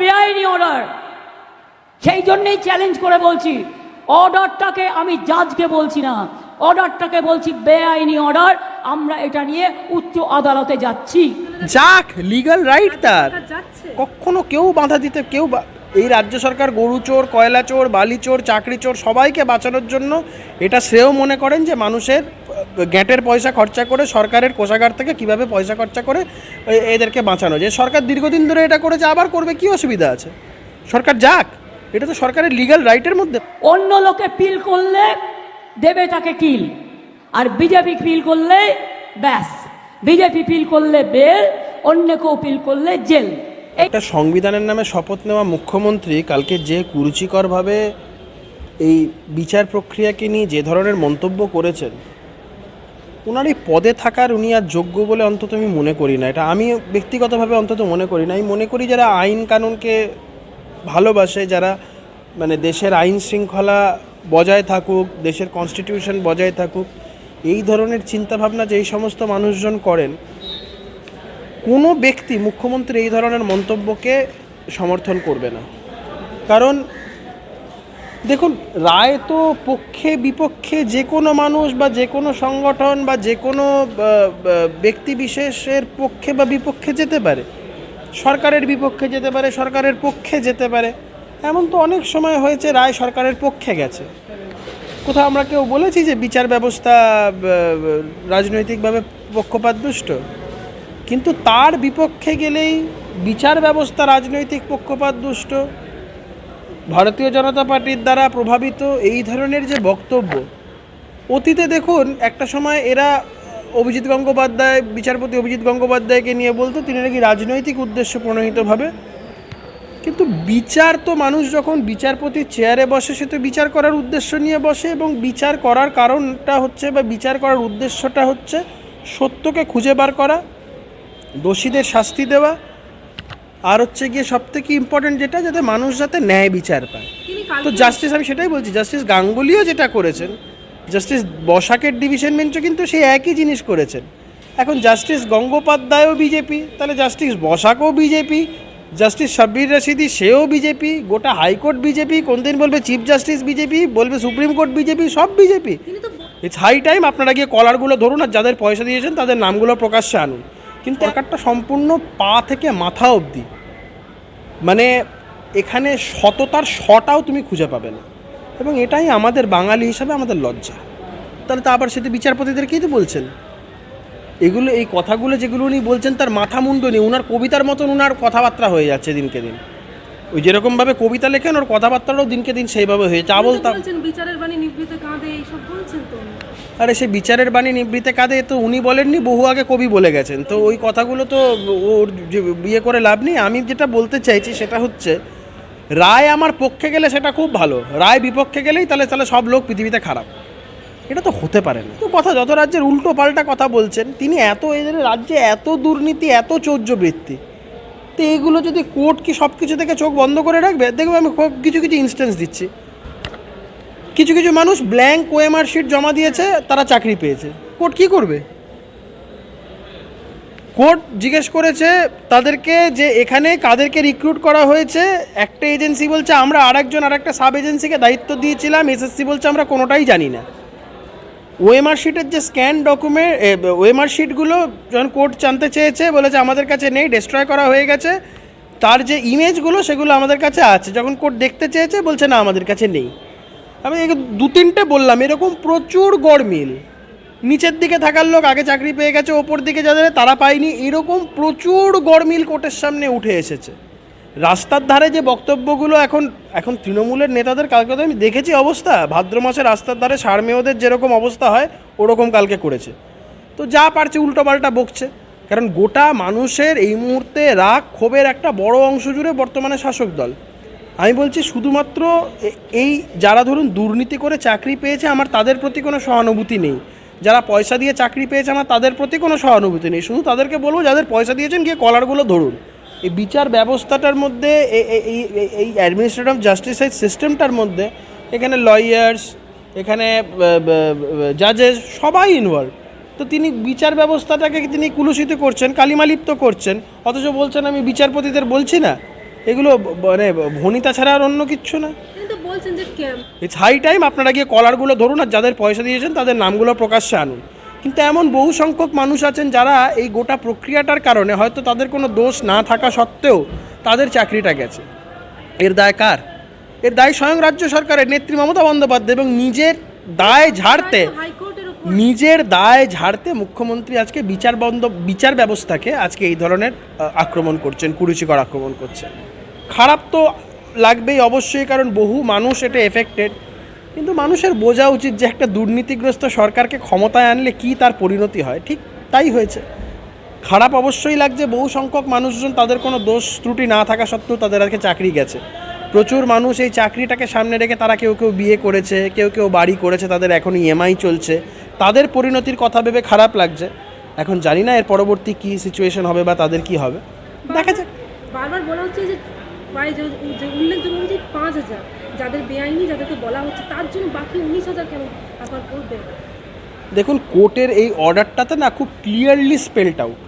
বেআইনি অর্ডার সেই জন্যেই চ্যালেঞ্জ করে বলছি অর্ডারটাকে আমি জাজকে বলছি না। অর্ডারটাকে বলছি বেআইনি অর্ডার আমরা এটা নিয়ে উচ্চ আদালতে যাচ্ছি। যাক লিগাল রাইট তার। যাচ্ছে। কখনো কেউ বাধা দিতে কেউ বা- এই রাজ্য সরকার গরু চোর, কয়লা চোর, বালি চোর, চাকরি চোর সবাইকে বাঁচানোর জন্য এটা শ্রেয় মনে করেন যে মানুষের গ্যাটের পয়সা খরচা করে সরকারের কোষাগার থেকে কীভাবে পয়সা খরচা করে এদেরকে বাঁচানো। যে সরকার দীর্ঘদিন ধরে এটা করেছে, আবার করবে, কি অসুবিধা আছে? সরকার যাক, এটা তো সরকারের লিগাল রাইটের মধ্যে। অন্য লোকে পিল করলে দেবে তাকে কিল আর বিজেপি পিল করলে ব্যাস। বিজেপি পিল করলে বেল অন্য কেউ পিল করলে জেল একটা সংবিধানের নামে শপথ নেওয়া মুখ্যমন্ত্রী কালকে যে কুরুচিকরভাবে এই বিচার প্রক্রিয়াকে নিয়ে যে ধরনের মন্তব্য করেছেন ওনার এই পদে থাকার উনি আর যোগ্য বলে অন্তত আমি মনে করি না। এটা আমি ব্যক্তিগতভাবে অন্তত মনে করি না। আমি মনে করি যারা আইন কানুনকে ভালোবাসে যারা মানে দেশের আইন শৃঙ্খলা বজায় থাকুক দেশের কনস্টিটিউশন বজায় থাকুক এই ধরনের চিন্তাভাবনা যে এই সমস্ত মানুষজন করেন কোনো ব্যক্তি মুখ্যমন্ত্রী এই ধরনের মন্তব্যকে সমর্থন করবে না। কারণ, দেখুন, রায় তো পক্ষে বিপক্ষে যে কোনো মানুষ বা যে কোনো সংগঠন বা যে কোনো ব্যক্তি বিশেষের পক্ষে বা বিপক্ষে যেতে পারে। সরকারের বিপক্ষে যেতে পারে, সরকারের পক্ষে যেতে পারে। এমন তো অনেক সময় হয়েছে, রায় সরকারের পক্ষে গেছে। কোথাও আমরা কেউ বলেছি যে বিচার ব্যবস্থা রাজনৈতিকভাবে পক্ষপাতদুষ্ট? কিন্তু তার বিপক্ষে গেলেই বিচার ব্যবস্থা রাজনৈতিক পক্ষপাত দুষ্ট। ভারতীয় জনতা পার্টির দ্বারা প্রভাবিত এই ধরনের যে বক্তব্য, অতীতে দেখুন একটা সময় এরা অভিজিৎ গঙ্গোপাধ্যায়, বিচারপতি অভিজিৎ গঙ্গোপাধ্যায়কে নিয়ে বলতো, তিনি নাকি রাজনৈতিক উদ্দেশ্য প্রণোহিতভাবে কিন্তু বিচার তো মানুষ যখন বিচারপতির চেয়ারে বসে, সে তো বিচার করার উদ্দেশ্য নিয়ে বসে এবং বিচার করার কারণটা হচ্ছে বা বিচার করার উদ্দেশ্যটা হচ্ছে সত্যকে খুঁজে বার করা। দোষীদের শাস্তি দেওয়া আর হচ্ছে গিয়ে সব থেকে ইম্পর্টেন্ট যেটা যাতে মানুষ যাতে ন্যায় বিচার পায়। তো জাস্টিস আমি সেটাই বলছি জাস্টিস গাঙ্গুলিও যেটা করেছেন জাস্টিস বসাকের ডিভিশন বেঞ্চও কিন্তু সেই একই জিনিস করেছেন। এখন জাস্টিস গঙ্গোপাধ্যায়ও বিজেপি তাহলে জাস্টিস বসাকও বিজেপি জাস্টিস সাব্বির রশিদি সেও বিজেপি গোটা হাইকোর্ট বিজেপি কোন দিন বলবে চিফ জাস্টিস বিজেপি বলবে সুপ্রিম কোর্ট বিজেপি সব বিজেপি। ইটস হাই টাইম আপনারা গিয়ে কলারগুলো ধরুন আর যাদের পয়সা দিয়েছেন তাদের নামগুলো প্রকাশ্যে আনুন। কিন্তু একটা সম্পূর্ণ পা থেকে মাথা অবধি। মানে এখানে সততার শটাও তুমি খুঁজে পাবে না। এবং এটাই আমাদের বাঙালি হিসাবে আমাদের লজ্জা। তাহলে তা আবার সেটা বিচারপতিদেরকেই তো বলছেন। এগুলো এই কথাগুলো যেগুলো উনি বলছেন তার মাথা মুন্ড নেই। ওনার কবিতার মতন ওনার কথাবার্তা হয়ে যাচ্ছে দিনকে দিন। ওই যেরকমভাবে কবিতা লেখেন ওর কথাবার্তাটাও দিনকে দিন সেইভাবে হয়ে আবল তা বিচারের বাণী নিভৃতে কাঁদে এইসব বলছেন তো। আরে সে বিচারের বাণী নিবৃতে কাঁদে, তো উনি বলেননি, বহু আগে কবি বলে গেছেন। তো ওই কথাগুলো তো ওর যে বিয়ে করে লাভ নেই। আমি যেটা বলতে চাইছি সেটা হচ্ছে, রায় আমার পক্ষে গেলে সেটা খুব ভালো। রায় বিপক্ষে গেলেই তাহলে তাহলে সব লোক পৃথিবীতে খারাপ। এটা তো হতে পারে না। তো কথা, যত রাজ্যের উল্টো পাল্টা কথা বলছেন, তিনি এত এদের রাজ্যে এত দুর্নীতি, এত চৌর্যবৃত্তি, তো এইগুলো যদি কোর্ট কি সব কিছু থেকে চোখ বন্ধ করে রাখবে? দেখবে আমি কিছু কিছু ইনস্ট্যান্স দিচ্ছি। কিছু কিছু মানুষ ব্ল্যাঙ্ক ওএমআর শিট জমা দিয়েছে, তারা চাকরি পেয়েছে। কোর্ট কি করবে? কোর্ট জিজ্ঞেস করেছে, তাদেরকে যে এখানে কাদেরকে রিক্রুট করা হয়েছে, একটা এজেন্সি বলছে, আমরা আরেকজন, আরেকটা সাব এজেন্সিকে দায়িত্ব দিয়েছিলাম এসএসসি বলছে, আমরা কোনোটাই জানি না। ওএমআর শিটের যে স্ক্যান ডকুমেন্ট ওএমআর শিটগুলো যখন কোর্ট জানতে চেয়েছে, বলেছে, আমাদের কাছে নেই ডিস্ট্রয় করা হয়ে গেছে। তার যে ইমেজগুলো সেগুলো আমাদের কাছে আছে। যখন কোর্ট দেখতে চেয়েছে, বলছে, না, আমাদের কাছে নেই। আমি দু তিনটে বললাম, এরকম প্রচুর গরমিল নিচের দিকে থাকার লোক আগে চাকরি পেয়ে গেছে, ওপর দিকে যাদের তারা পায়নি, এরকম প্রচুর গরমিল কোর্টের সামনে উঠে এসেছে। রাস্তার ধারে যে বক্তব্যগুলো এখন এখন তৃণমূলের নেতাদের, কালকে তো আমি দেখেছি অবস্থা, ভাদ্র মাসে রাস্তার ধারে সারমেয়দের যেরকম অবস্থা হয়, ওরকম কালকে করেছে। তো যা পারছে, উল্টোপাল্টা বকছে। কারণ গোটা মানুষের এই মুহূর্তে রাগ ক্ষোভের একটা বড় অংশ জুড়ে বর্তমানে শাসক দল। আমি বলছি শুধুমাত্র এই যারা ধরুন দুর্নীতি করে চাকরি পেয়েছে, আমার তাদের প্রতি কোনো সহানুভূতি নেই। যারা পয়সা দিয়ে চাকরি পেয়েছে, আমার তাদের প্রতি কোনো সহানুভূতি নেই। শুধু তাদেরকে বলব, যাদের পয়সা দিয়েছেন, গিয়ে কলারগুলো ধরুন। এই বিচার ব্যবস্থাটার মধ্যে এই- এই অ্যাডমিনিস্ট্রেটিভ জাস্টিসের সিস্টেমটার মধ্যে, এখানে লয়ার্স এখানে জাজেস সবাই ইনভলভ তো তিনি বিচার ব্যবস্থাটাকে তিনি কুলুষিত করছেন, কালিমালিপ্ত করছেন। অথচ বলছেন, আমি বিচারপতিদের বলছি না। এগুলো মানে ভনিতা ছাড়া আর অন্য কিচ্ছু না। ইটস হাই টাইম আপনারা গিয়ে কলারগুলো ধরুন আর যাদের পয়সা দিয়েছেন তাদের নামগুলো প্রকাশ্যে আনুন। কিন্তু এমন বহু সংখ্যক মানুষ আছেন যারা এই গোটা প্রক্রিয়াটার কারণে হয়তো তাদের কোনো দোষ না থাকা সত্ত্বেও তাদের চাকরিটা গেছে। এর দায় কার? এর দায় স্বয়ং রাজ্য সরকারের নেত্রী মমতা বন্দ্যোপাধ্যায় এবং নিজের দায় ঝাড়তে নিজের দায় ঝাড়তে মুখ্যমন্ত্রী আজকে বিচার বন্ধ বিচার ব্যবস্থাকে আজকে এই ধরনের আক্রমণ করছেন কুরুচিকর আক্রমণ করছেন। খারাপ তো লাগবেই অবশ্যই, কারণ বহু মানুষ এটা এফেক্টেড কিন্তু মানুষের বোঝা উচিত যে একটা দুর্নীতিগ্রস্ত সরকারকে ক্ষমতায় আনলে কি তার পরিণতি হয়। ঠিক তাই হয়েছে। খারাপ অবশ্যই লাগছে, বহু সংখ্যক মানুষজন তাদের কোনো দোষ ত্রুটি না থাকা সত্ত্বেও তাদের আজকে চাকরি গেছে। প্রচুর মানুষ এই চাকরিটাকে সামনে রেখে তারা কেউ কেউ বিয়ে করেছে, কেউ কেউ বাড়ি করেছে, তাদের এখন ইএমআই চলছে। তাদের পরিণতির কথা ভেবে খারাপ লাগছে। এখন জানি না এর পরবর্তী কী সিচুয়েশন হবে বা তাদের কি হবে। দেখা যাক। বারবার বলা হচ্ছে যে প্রায় যে উল্লেখযোগ্য হচ্ছে পাঁচ হাজার। যাদের বেআইনি যাদেরকে বলা হচ্ছে, তার জন্য বাকি উনিশ হাজার কেন আপনার করবে দেখুন, কোর্টের এই অর্ডারটাতে না খুব ক্লিয়ারলি স্পেলড আউট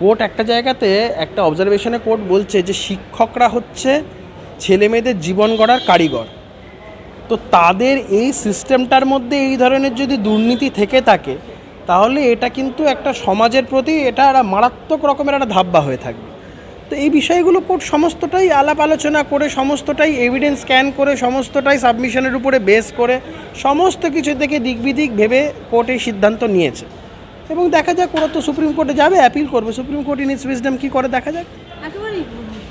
কোর্ট একটা জায়গাতে একটা অবজারভেশনে কোর্ট বলছে যে শিক্ষকরা হচ্ছে ছেলে মেয়েদের জীবন গড়ার কারিগর। তো তাদের এই সিস্টেমটার মধ্যে এই ধরনের যদি দুর্নীতি থেকে থাকে, তাহলে এটা কিন্তু একটা সমাজের প্রতি এটা একটা মারাত্মক রকমের একটা ধাব্বা হয়ে থাকবে। তো এই বিষয়গুলো কোর্ট সমস্তটাই আলাপ আলোচনা করে সমস্তটাই এভিডেন্স স্ক্যান করে সমস্তটাই সাবমিশনের উপরে বেস করে সমস্ত কিছু থেকে দিক বিদিক ভেবে কোর্ট এই সিদ্ধান্ত নিয়েছে। এবং দেখা যাক ওরা তো সুপ্রিম কোর্টে যাবে অ্যাপিল করবে। Supreme court in its wisdom কী করে দেখা যাক। একেবারে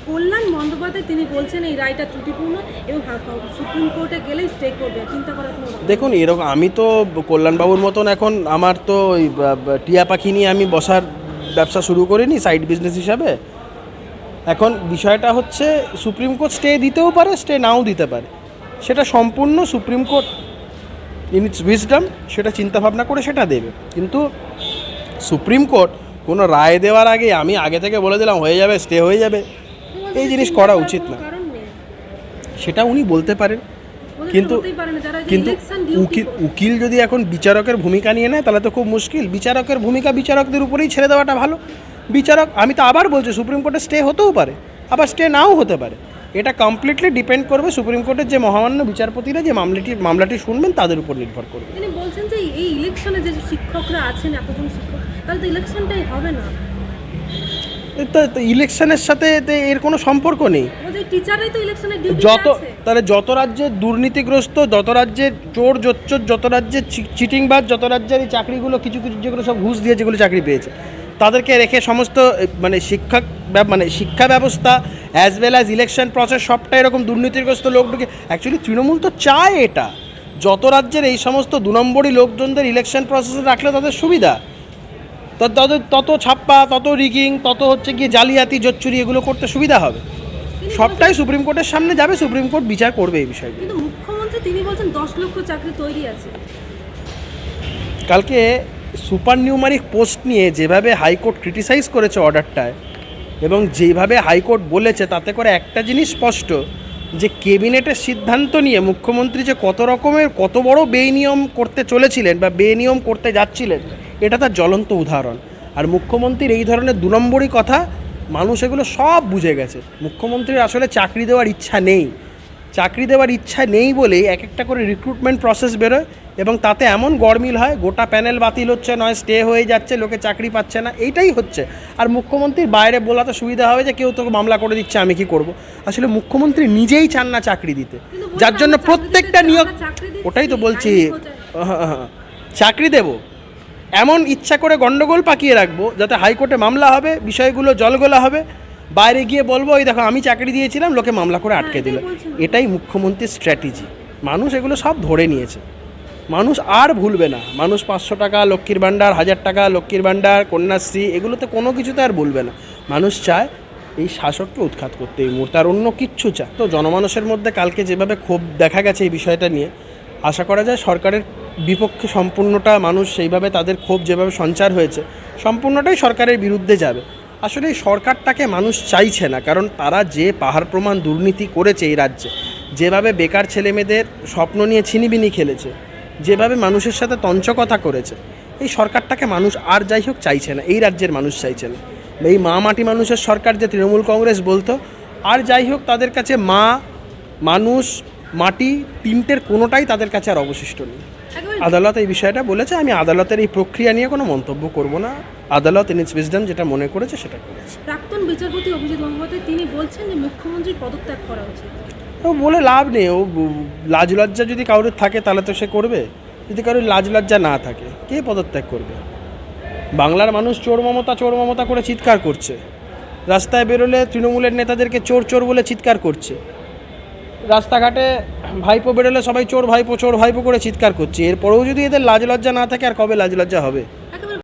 কল্যাণ বন্দ্যোপাধ্যায় তিনি বলছেন এই রায়টা ত্রুটিপূর্ণ এবং সুপ্রিম কোর্টে গেলেই স্টে করবে চিন্তা করার। দেখুন এরকম আমি তো কল্যাণবাবুর মতন এখন আমার তো টিয়া পাখি নিয়ে আমি বসার ব্যবসা শুরু করিনি সাইড বিজনেস হিসাবে। এখন বিষয়টা হচ্ছে সুপ্রিম কোর্ট স্টে দিতেও পারে স্টে নাও দিতে পারে। সেটা সম্পূর্ণ supreme court in its wisdom সেটা চিন্তাভাবনা করে সেটা দেবে। কিন্তু সুপ্রিম কোর্ট কোনো রায় দেওয়ার আগে আমি আগে থেকে বলে দিলাম হয়ে যাবে স্টে হয়ে যাবে। এই জিনিস করা উচিত না। সেটা উনি বলতে পারেন। কিন্তু কিন্তু উকিল উকিল যদি এখন বিচারকের ভূমিকা নিয়ে নেয় তাহলে তো খুব মুশকিল। বিচারকের ভূমিকা বিচারকদের উপরেই ছেড়ে দেওয়াটা ভালো। বিচারক আমি তো আবার বলছি সুপ্রিম কোর্টে স্টে হতেও পারে আবার স্টে নাও হতে পারে। এটা কমপ্লিটলি ডিপেন্ড করবে সুপ্রিম কোর্টের যে মহামান্য বিচারপতিরা যে মামলাটি মামলাটি শুনবেন তাদের উপর নির্ভর করবে। তিনি বলছেন যে এই ইলেকশনে যে শিক্ষকরা আছেন এতজন শিক্ষক তাহলে তো ইলেকশনটাই হবে না। তো ইলেকশনের সাথে এর কোনো সম্পর্ক নেই। যত তাহলে যত রাজ্যের দুর্নীতিগ্রস্ত যত রাজ্যের চোর জোচ্চোর যত রাজ্যের চিটিংবাজ যত রাজ্যের এই চাকরিগুলো কিছু কিছু যেগুলো সব ঘুষ দিয়ে যেগুলো চাকরি পেয়েছে তাদেরকে রেখে সমস্ত মানে শিক্ষা মানে শিক্ষা ব্যবস্থা as well as election process সবটা এরকম দুর্নীতিগ্রস্ত লোক ঢুকে অ্যাকচুয়ালি তৃণমূল তো চায় এটা। যত রাজ্যের এই সমস্ত দু নম্বরই লোকজনদের ইলেকশন প্রসেসে রাখলে তাদের সুবিধা। তত তত- তত ছাপ্পা তত রিগিং তত হচ্ছে গিয়ে জালিয়াতি জোচ্চুরি এগুলো করতে সুবিধা হবে। সবটাই সুপ্রিম কোর্টের সামনে যাবে সুপ্রিম কোর্ট বিচার করবে এই বিষয়গুলো কিন্তু মুখ্যমন্ত্রী তিনি বলছেন দশ লক্ষ চাকরি তৈরি আছে। কালকে সুপার নিউমারিক পোস্ট নিয়ে যেভাবে হাইকোর্ট ক্রিটিসাইজ করেছে অর্ডারটায় এবং যেভাবে হাইকোর্ট বলেছে, তাতে করে একটা জিনিস স্পষ্ট, যে কেবিনেটের সিদ্ধান্ত নিয়ে মুখ্যমন্ত্রী যে কত রকমের, কত বড় বেনিয়ম করতে চলেছিলেন বা বেনিয়ম করতে যাচ্ছিলেন, এটা তার জ্বলন্ত উদাহরণ। আর মুখ্যমন্ত্রীর এই ধরনের দু নম্বরই কথা, মানুষ এগুলো সব বুঝে গেছে। মুখ্যমন্ত্রীর আসলে চাকরি দেওয়ার ইচ্ছা নেই। চাকরি দেওয়ার ইচ্ছা নেই বলেই এক একটা করে রিক্রুটমেন্ট প্রসেস বেরোয়। এবং তাতে এমন গরমিল হয় গোটা প্যানেল বাতিল হচ্ছে নয় স্টে হয়ে যাচ্ছে লোকে চাকরি পাচ্ছে না এইটাই হচ্ছে। আর মুখ্যমন্ত্রীর বাইরে বলাতে সুবিধা হবে যে কেউ তোকে মামলা করে দিচ্ছে আমি কি করব? আসলে মুখ্যমন্ত্রী নিজেই চান না চাকরি দিতে। যার জন্য প্রত্যেকটা নিয়োগ ওটাই তো বলছি। আইনি খোঁজে। চাকরি দেব। এমন ইচ্ছা করে গন্ডগোল পাকিয়ে রাখব যাতে হাইকোর্টে মামলা হবে বিষয়গুলো জলগোলা হবে। বাইরে গিয়ে বলব ওই দেখো আমি চাকরি দিয়েছিলাম লোকে মামলা করে আটকে দিল। এটাই মুখ্যমন্ত্রীর স্ট্র্যাটেজি মানুষ এগুলো সব ধরে নিয়েছে। মানুষ আর ভুলবে না। মানুষ পাঁচশো টাকা, লক্ষ্মীর ভাণ্ডার, হাজার টাকা, লক্ষ্মীর ভাণ্ডার, কন্যাশ্রী, এগুলোতে কোনো কিছুতে আর ভুলবে না। মানুষ চায় এই শাসককে উৎখাত করতে এই মুহূর্তে, আর অন্য কিচ্ছু চায়। তো জনমানুষের মধ্যে কালকে যেভাবে ক্ষোভ দেখা গেছে এই বিষয়টা নিয়ে, আশা করা যায় সরকারের বিপক্ষে সম্পূর্ণটা মানুষ সেইভাবে তাদের ক্ষোভ যেভাবে সঞ্চার হয়েছে, সম্পূর্ণটাই সরকারের বিরুদ্ধে যাবে। আসলে এই সরকারটাকে মানুষ চাইছে না, কারণ তারা যে পাহাড় প্রমাণ দুর্নীতি করেছে এই রাজ্যে, যেভাবে বেকার ছেলেমেয়েদের স্বপ্ন নিয়ে ছিনিবিনি খেলেছে যেভাবে মানুষের সাথে তঞ্চকথা করেছে এই সরকারটাকে মানুষ আর যাই হোক চাইছে না এই রাজ্যের মানুষ চাইছে না। এই মা মাটি মানুষের সরকার যে তৃণমূল কংগ্রেস বলতো আর যাই হোক তাদের কাছে মা মানুষ মাটি তিনটের কোনোটাই তাদের কাছে আর অবশিষ্ট নেই। আদালত এই বিষয়টা বলেছে আমি আদালতের এই প্রক্রিয়া নিয়ে কোনো মন্তব্য করব না। আদালত ইন ইটস উইজডম যেটা মনে করেছে সেটা করেছে। প্রাক্তন বিচারপতি অভিজিৎ গঙ্গোপাধ্যায় তিনি বলছেন যে মুখ্যমন্ত্রীর পদত্যাগ করা উচিত। ও বলে লাভ নেই, ও লাজ লজ্জা যদি কারোর থাকে তাহলে তো সে করবে। যদি কারোর লাজ লজ্জা না থাকে, কে পদত্যাগ করবে? বাংলার মানুষ চোর মমতা চোর মমতা করে চিৎকার করছে। রাস্তায় বেরোলে তৃণমূলের নেতাদেরকে চোর চোর বলে চিৎকার করছে। রাস্তাঘাটে ভাইপো বেরোলে সবাই চোর, ভাইপো চোর, ভাইপো করে চিৎকার করছে। এরপরেও যদি এদের লাজ লজ্জা না থাকে, আর কবে লাজ লজ্জা হবে?